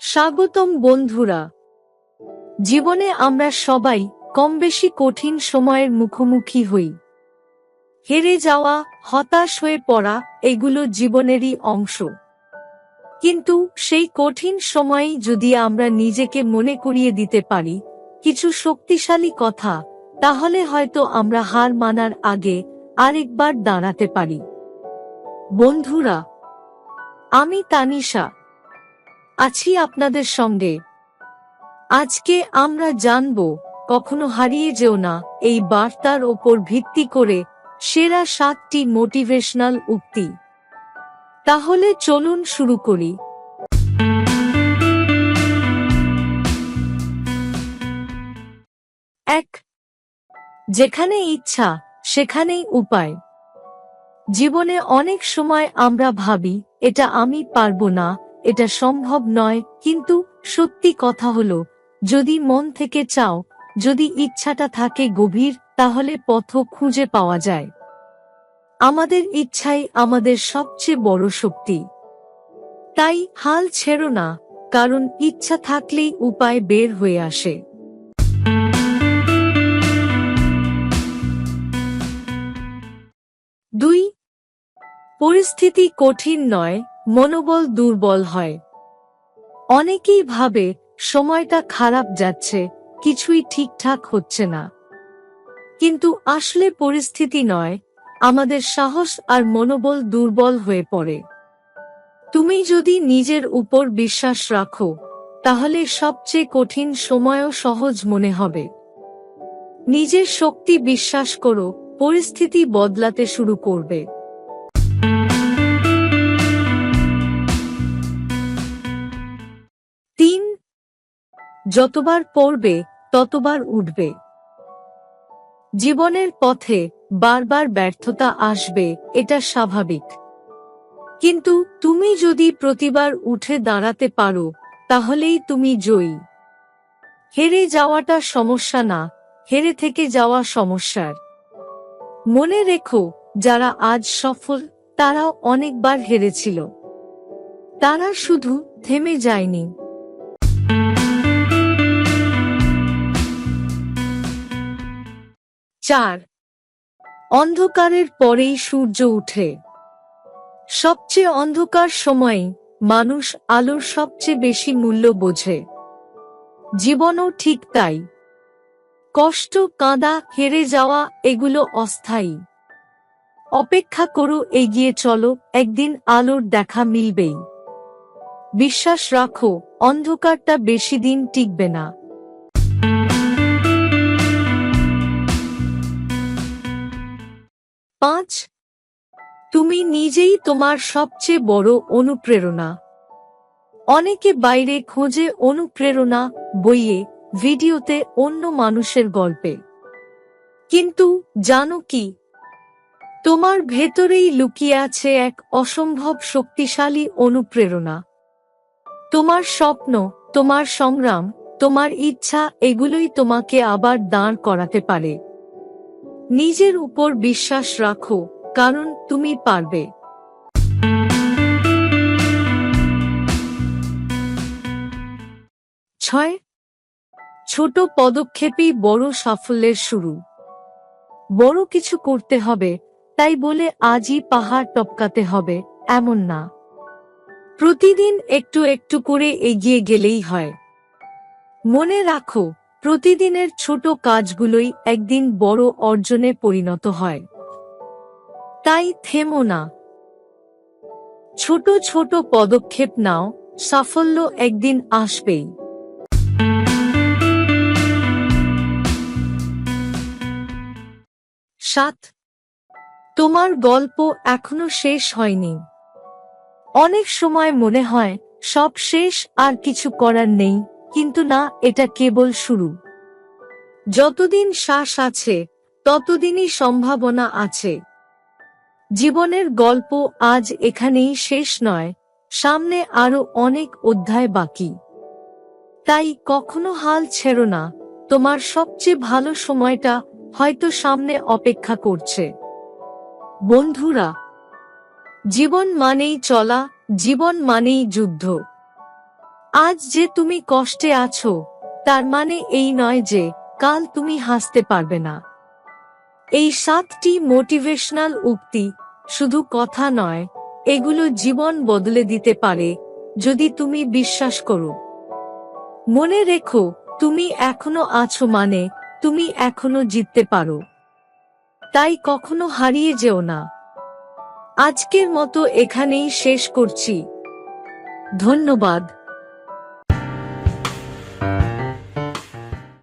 স্বাগতম বন্ধুরা। জীবনে আমরা সবাই কম বেশি কঠিন সময়ের মুখোমুখি হই। হেরে যাওয়া, হতাশ হয়ে পড়া এগুলো জীবনেরই অংশ। কিন্তু সেই কঠিন সময়েই যদি আমরা নিজেকে মনে করিয়ে দিতে পারি, কিছু শক্তিশালী কথা তাহলে হয়তো আমরা হার মানার আগে আরেকবার দাঁড়াতে পারি। বন্ধুরা, আমি তানিশা। আছি আপনাদের সঙ্গে। আজকে আমরা জানব, কখনো হারিয়ে যেও না এই বার্তার ওপর ভিত্তি করে সেরা সাতটি মোটিভেশনাল উক্তি। তাহলে চলুন শুরু করি। যেখানে ইচ্ছা, সেখানেই উপায়। জীবনে অনেক সময় আমরা ভাবি, এটা আমি পারব না, এটা সম্ভব নয়। কিন্তু সত্যি কথা হলো, যদি মন থেকে চাও, যদি ইচ্ছাটা থাকে গভীর, তাহলে পথ খুঁজে পাওয়া যায়। আমাদের ইচ্ছাই আমাদের সবচেয়ে বড় শক্তি। তাই হাল ছেড়ো না, কারণ ইচ্ছা থাকলেই উপায় বের হয়ে আসে। পরিস্থিতি কঠিন নয়, মনোবল দুর্বল হয়। অনেকেই ভাবে, সময়টা খারাপ যাচ্ছে, কিছুই ঠিকঠাক হচ্ছে না। কিন্তু আসলে পরিস্থিতি নয়, আমাদের সাহস আর মনোবল দুর্বল হয়ে পড়ে। তুমি যদি নিজের উপর বিশ্বাস রাখো, তাহলে সবচেয়ে কঠিন সময়ও সহজ মনে হবে। নিজের শক্তি বিশ্বাস করো, পরিস্থিতি বদলাতে শুরু করবে। যতবার পড়বে, ততবার উঠবে। জীবনের পথে বারবার ব্যর্থতা আসবে, এটা স্বাভাবিক। কিন্তু তুমি যদি প্রতিবার উঠে দাঁড়াতে পারো, তাহলেই তুমি জয়ী। হেরে যাওয়াটা সমস্যা না, হেরে থেকে যাওয়া সমস্যার। মনে রেখো, যারা আজ সফল, তারাও অনেকবার হেরেছিল। তারা শুধু থেমে যায়নি। চার। অন্ধকারের পরেই সূর্য উঠে। সবচেয়ে অন্ধকার সময়ে মানুষ আলোর সবচেয়ে বেশি মূল্য বোঝে। জীবনও ঠিক তাই। কষ্ট, কাঁদা, হেরে যাওয়া, এগুলো অস্থায়ী। অপেক্ষা করো, এগিয়ে চলো, একদিন আলোর দেখা মিলবেই। বিশ্বাস রাখো, অন্ধকারটা বেশি দিন টিকবে না। পাঁচ, তুমি নিজেই তোমার সবচেয়ে বড় অনুপ্রেরণা। অনেকে বাইরে খোঁজে অনুপ্রেরণা বইয়ে, ভিডিওতে অন্য মানুষের গল্পে। কিন্তু জানো কি? তোমার ভেতরেই লুকিয়ে আছে এক অসম্ভব শক্তিশালী অনুপ্রেরণা। তোমার স্বপ্ন, তোমার সংগ্রাম, তোমার ইচ্ছা, এগুলোই তোমাকে আবার দাঁড় করাতে পারে। নিজের উপর বিশ্বাস রাখো, কারণ তুমি পারবে। ছয়, ছোট পদক্ষেপই বড় সাফল্যের শুরু। বড় কিছু করতে হবে, তাই বলে আজই পাহাড় টপকাতে হবে, এমন না। প্রতিদিন একটু একটু করে এগিয়ে গেলেই হয়। মনে রাখো প্রতিদিনের ছোট কাজগুলোই একদিন বড় অর্জনে পরিণত হয়। তাই থেমো না। ছোট ছোট পদক্ষেপ নাও, সাফল্য একদিন আসবেই। সাত। তোমার গল্প এখনও শেষ হয়নি। অনেক সময় মনে হয়, সব শেষ আর কিছু করার নেই। কিন্তু না, এটা কেবল শুরু। যতদিন শ্বাস আছে, ততদিনই সম্ভাবনা আছে। জীবনের গল্প আজ এখানেই শেষ নয়, সামনে আরও অনেক অধ্যায় বাকি। তাই কখনো হাল ছেড়ো না, তোমার সবচেয়ে ভালো সময়টা হয়তো সামনে অপেক্ষা করছে। বন্ধুরা, জীবন মানেই চলা, জীবন মানেই যুদ্ধ। আজ যে তুমি কষ্টে আছো, তার মানে এই নয় যে, কাল তুমি হাসতে পারবে না। এই সাতটি মোটিভেশনাল উক্তি শুধু কথা নয়, এগুলো জীবন বদলে দিতে পারে, যদি তুমি বিশ্বাস করো। মনে রেখো, তুমি এখনও আছো মানে তুমি এখনও জিততে পারো। তাই কখনো হারিয়ে যেও না। আজকের মতো এখানেই শেষ করছি। ধন্যবাদ।